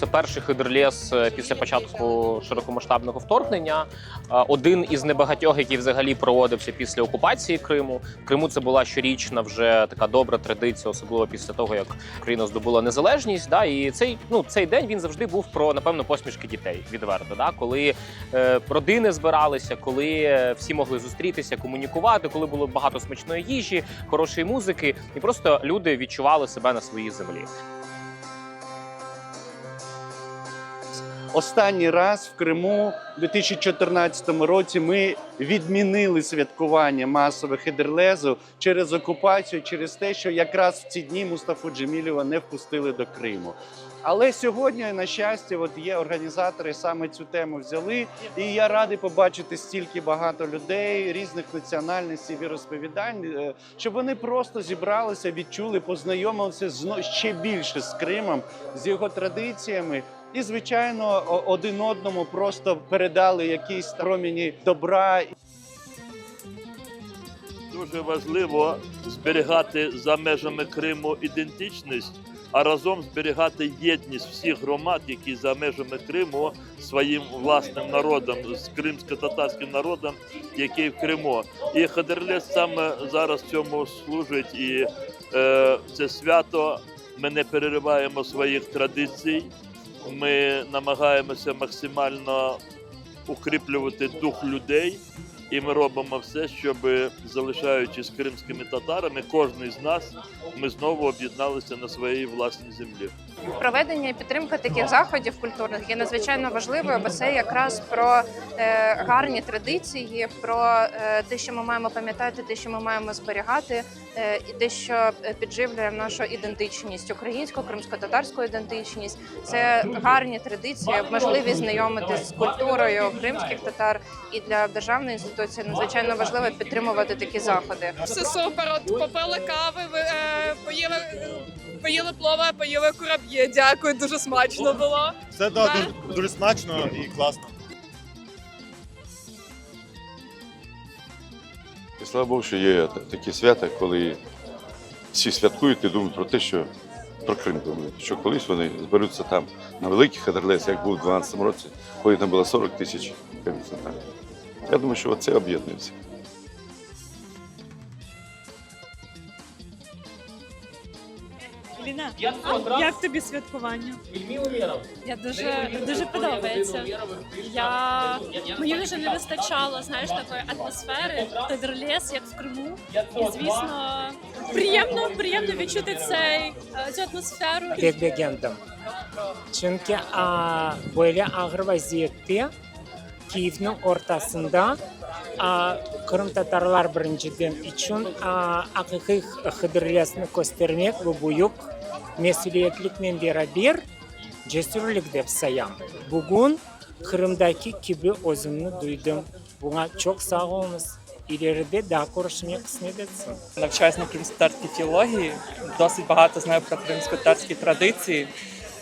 Це перший хидрлес е, після початку широкомасштабного вторгнення. Е, Один із небагатьох, який взагалі проводився після окупації Криму. В Криму це була щорічна вже така добра традиція, особливо після того, як Україна здобула незалежність. Да, і цей ну цей день він завжди був про напевно посмішки дітей. Відверто, да, коли е, родини збиралися, коли е, всі могли зустрітися, комунікувати, коли було багато смачної їжі, хорошої музики, і просто люди відчували себе на своїй землі. Останній раз в Криму у 2014 році ми відмінили святкування масових хедерлезу через окупацію, через те, що якраз в ці дні Мустафу Джемілєва не впустили до Криму. Але сьогодні, на щастя, от є організатори саме цю тему взяли, і я радий побачити стільки багато людей різних національностей, віросповідань, е, щоб вони просто зібралися, відчули, познайомилися ще більше з Кримом, з його традиціями. І, звичайно, один одному просто передали якісь проміні добра Дуже важливо зберігати за межами Криму ідентичність, а разом зберігати єдність всіх громад, які за межами Криму своїм власним народом, з кримсько-татарським народом, який в Криму. І Хадерлес саме зараз цьому служить. І е, це свято ми не перериваємо своїх традицій. Ми намагаємося максимально укріплювати дух людей. І ми робимо все, щоб залишаючись кримськими татарами, кожен з нас ми знову об'єдналися на своїй власній землі. Проведення і підтримка таких заходів культурних є надзвичайно важливою, бо це якраз про е, гарні традиції, про е, те, що ми маємо пам'ятати, те, що ми маємо зберігати, е, і те, що підживлює нашу ідентичність, українську, кримсько-татарську ідентичність. Це гарні традиції, можливість знайомитися з культурою кримських татар. І для державної інституції надзвичайно важливо підтримувати такі заходи. Все супер. От попили кави, ви, е, поїли, поїли плова, поїли кураб'є. Дякую, дуже смачно було. Все да, дуже, дуже смачно і класно. І слава Богу, що є такі свята, коли всі святкують і думають про те, що про Крим думають, що колись вони зберуться там на великих хадерлесах, як був у 12-му році, коли там було 40 тисяч татар. Я думаю, що це об'єднується. Ліна, як тобі святкування? Я дуже дуже подобається. Я мені дуже не вистачало знаєш такої атмосфери, Тедерлес, як в Криму. І звісно, приємно, приємно відчути цей е, цю атмосферу. Beklegendim. Çünkü aa, böyle ağır vaziyette birinciden için aa, hakiki hıdırlesini göstermek ve büyük mesuliyetlikle beraber cesurluk dep sayam. Bugün Kırım'daki gibi özümünü duydum. Buna çok sağ olunuz. İleride daha konuşmaya kısmet etsin. навчаюсь на кримськотарській філології, досить багато знаю про кримськотарські традиції,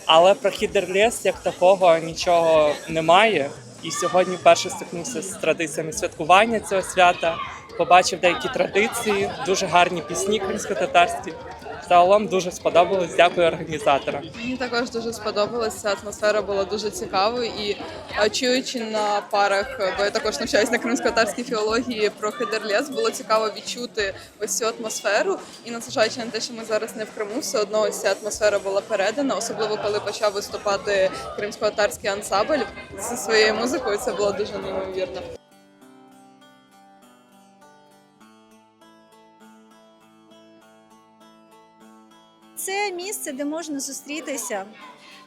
але про хідерлес як такого нічого немає. І сьогодні вперше стикнувся з традиціями святкування цього свята, побачив деякі традиції, дуже гарні пісні кримсько-татарські. Загалом дуже сподобалось. Дякую організаторам. Мені також дуже сподобалося. Атмосфера була дуже цікавою і е, чуючи на парах, бо я також навчаюсь на кримсько-татарській філології про хедерлес, було цікаво відчути ось цю атмосферу. І незважаючи на те, що ми зараз не в Криму, все одно ось ця атмосфера була передана, особливо коли почав виступати кримсько-татарський ансамбль зі своєю музикою. Це було дуже неймовірно. Це місце, де можна зустрітися,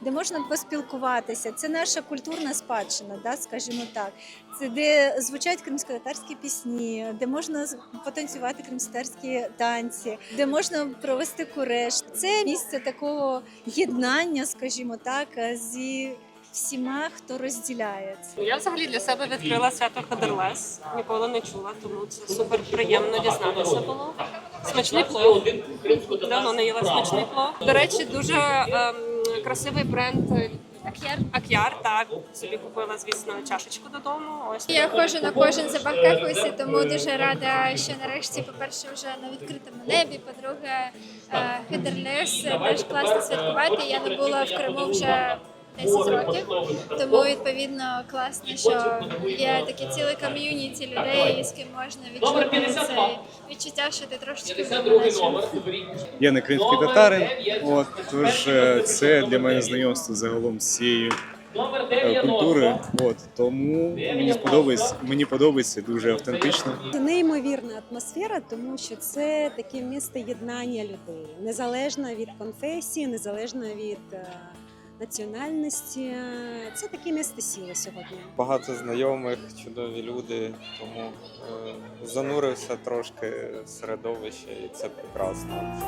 де можна поспілкуватися. Це наша культурна спадщина, да, скажімо так. Це де звучать кримськотатарські пісні, де можна потанцювати кримськотатарські танці, де можна провести куреш. Це місце такого єднання, скажімо так, зі всіма, хто розділяє. Я взагалі для себе відкрила свято Хадерлес. Ніколи не чула, тому це супер приємно дізнатися було. Смачний плов. Давно не їла смачний плов. До речі, дуже ем, красивий бренд. Ак'яр. Ак'яр, так. Собі купила, звісно, чашечку додому. Ось. Я ходжу на кожен забахкахуюся, тому дуже рада, що нарешті, по-перше, вже на відкритому небі. По-друге, е, Хедерлес теж класно святкувати. Я не була в Криму вже 10 років. Тому відповідно класно, що є таке ціле ком'юніті людей, з ким можна відчути це відчуття, що ти трошечки в Я не кримський татарин, от тож е, це для мене знайомство загалом з цією е, культурою. От тому мені сподобається, мені подобається дуже автентично. Це неймовірна атмосфера, тому що це таке місце єднання людей, незалежно від конфесії, незалежно від е, національності. Це таке місце сили сьогодні. Багато знайомих, чудові люди, тому е, занурився трошки в середовище, і це прекрасно.